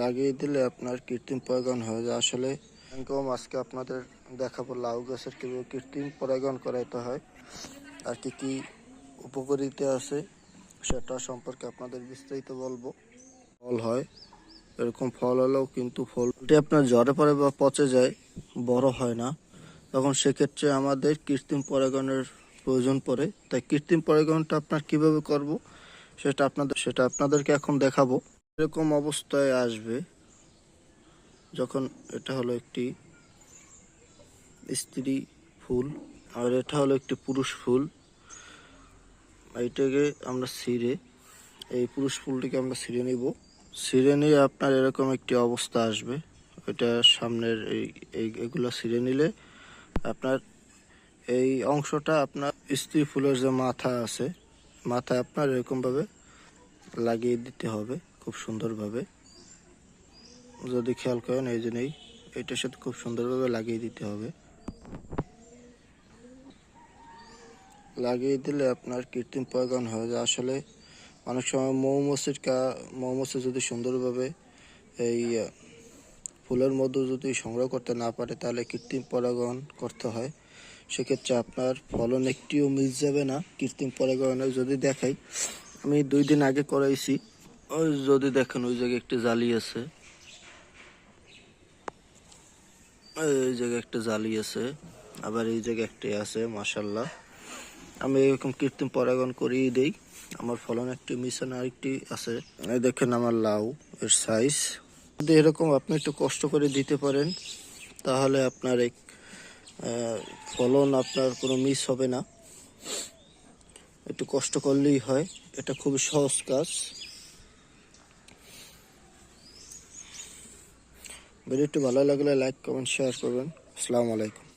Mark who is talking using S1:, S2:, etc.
S1: লাগিয়ে দিলে আপনার কৃত্রিম পরাগায়ন হয়ে যায়। আসলে আজকে আপনাদের দেখাবো, লাউ গাছের কীভাবে কৃত্রিম পরাগায়ন করাইতে হয় আর কি কি উপকারিতা আছে সেটা সম্পর্কে আপনাদের বিস্তারিত বলব। ফল হয়, এরকম ফল হলেও কিন্তু ফলটি আপনার জ্বরে পড়ে বা পচে যায়, বড় হয় না। তখন সেক্ষেত্রে আমাদের কৃত্রিম পরাগায়নের প্রয়োজন পড়ে। তাই কৃত্রিম পরাগায়নটা আপনার কীভাবে করব সেটা আপনাদের, সেটা আপনাদেরকে এখন দেখাবো। এরকম অবস্থায় আসবে যখন এটা হলো একটি স্ত্রী ফুল, আর এটা হলো একটি পুরুষ ফুল। এইটাকে আমরা ছিঁড়ে, এই পুরুষ ফুলটিকে আমরা ছিঁড়ে নিব। ছিঁড়ে নিয়ে আপনার এরকম একটি অবস্থা আসবে। এটা সামনের এই এগুলো ছিঁড়ে নিলে আপনার এই অংশটা আপনার স্ত্রী ফুলের যে মাথা আছে, মাথায় আপনার এরকমভাবে লাগিয়ে দিতে হবে। খুব সুন্দরভাবে। যদি খেয়াল করেন, এই জন্যই এটার সাথে খুব সুন্দরভাবে লাগিয়ে দিতে হবে। লাগিয়ে দিলে আপনার কৃত্রিম পরাগায়ন হয়ে। যায় আসলে অনেক সময় মৌমাছির কা, মৌমাছি যদি সুন্দরভাবে এই ফুলের মধ্যে যদি সংগ্রহ করতে না পারে, তাহলে কৃত্রিম পরাগায়ন করতে হয়। সেক্ষেত্রে আপনার ফলন একটিও মিস যাবে না। কৃত্রিম পরাগায়নে যদি দেখাই, আমি দুই দিন আগে করাইছি। যদি দেখেন ওই জায়গায় একটি জালি আছে। এই জায়গায় একটা জালি আছে আবার এই জায়গায় একটি আছে মাসাল্লাহ আমি এরকম কৃত্রিম পরাগণ করিয়ে দেই। আমার ফলন একটি মিশন আরেকটি আছে। দেখেন আমার লাউ এর সাইজ যদি এরকম আপনি একটু কষ্ট করে দিতে পারেন তাহলে আপনার আহ, ফলন আপনার কোনো মিস হবে না। একটু কষ্ট করলেই হয়। এটা খুবই সহজ কাজ। ভিডিওটি ভালো লাগলে লাইক কমেন্ট শেয়ার করবেন। আসসালামু আলাইকুম।